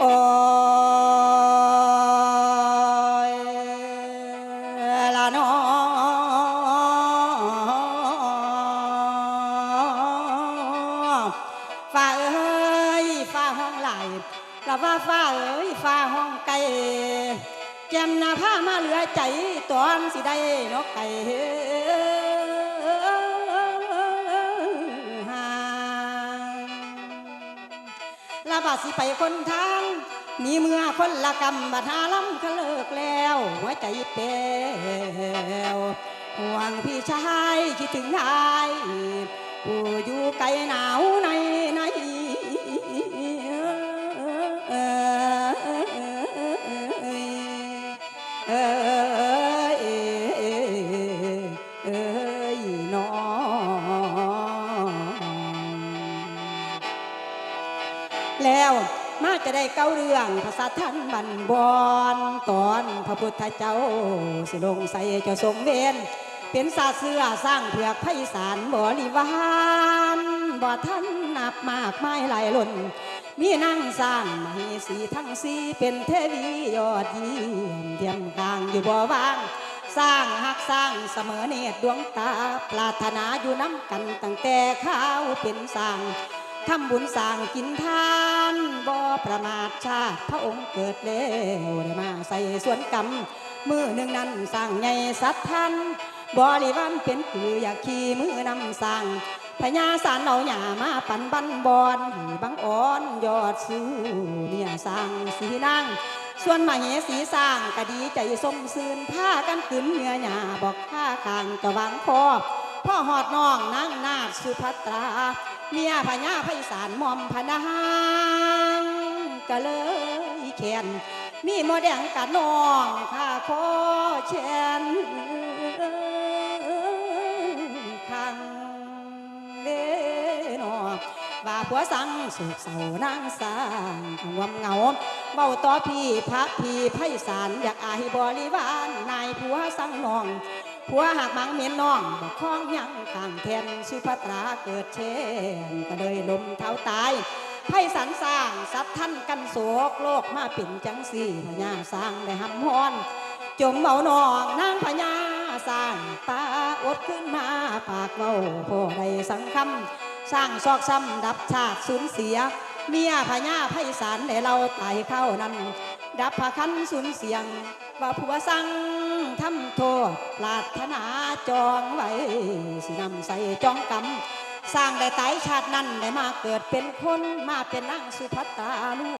โอ้ยละน้องฟ้าเอ้ยฟาห้องไหลละว่าฟาเอ้ยฟาห้องไก่แจ่มนาผ้ามาเหลือใจตอนสิได้นกไก่ ละบาสิไปคนทางมีเมื่อคนละกรรมบัดาลำเขาเลิกแล้ว หัวใจเปลวห่วงพี่ชายคิดถึงนายผู้อยู่ไกลหนาวใน แล้ว มาจะได้เก้าเรื่องภาษาท่านบันบอนตอนพระพุทธเจ้า สิลงใส่เจ้าทรงเวนเป็นศาสเสือสร้างเผือกไพศาลบริวารบ่ท่านนับมากไม้หลายหล่นมีนั่งสร้างมเหสีทั้งสีเป็นเทวียอดเยี่ยมเทียมกลางอยู่บ่ว่างสร้างหักสร้างเสมอเนตรดวงตา ปรารถนาอยู่น้ำกันตั้งแต่ข้าวเป็นสร้าง ทำบุญสร้างกินทานบ่ประมาทชาติพระองค์เกิดแล้วได้มาใส่ส่วนกรรมมือหนึ่งนั้นสร้างใหญ่สัตว์ท่านบริวารเป็นคืออยากขี่มือนำสร้างพญาสารเอาหย่ามาปันบันบอนบังอ่อนยอดสู้เนี่ยสร้างสีนางส่วนมาเหสีสร้างก็ดีใจสมซืนผ้ากันขืนเนื้อหยาบอกข้าคางจะวางคอ พ่อหอดน้องนางนาถสุภัตรา เมียพญาไพศาลหมอมพนางก็เลยแขนมีหมอแดงกับน้องข้าขอแชนขังเด้นอว่าผัวสังสุกเสานางสางทางวำเงาเบาต่อพี่พระพี่ไพศาลอยากอายบริวารนายผัวสังน้อง ผัวหากมังเมียนน้องบอกคล้องยังข้างแทนสุภัตราเกิดเชนก็เลยลมเท้าตายไพศาลสร้างสัตว์ท่านกันโศกโลกมาเป็นจังสี่พญาสร้างได้หำฮอนจมเบานองนางพญาสร้างตาอดขึ้นมาปากเบาพอได้สังคำสร้างซอกซ้ำดับชาติสูญเสีย เมียพญาไพศาลได้เราตายเข้านั้น ดับพระคันสูญเสียง ว่าผัวสั่งทำโทษปรารถนาจองไว้ สินำใส่จองกรรมสร้างได้ตายชาตินั้นได้มาเกิดเป็นคนมาเป็นนางสุภัตตาลูก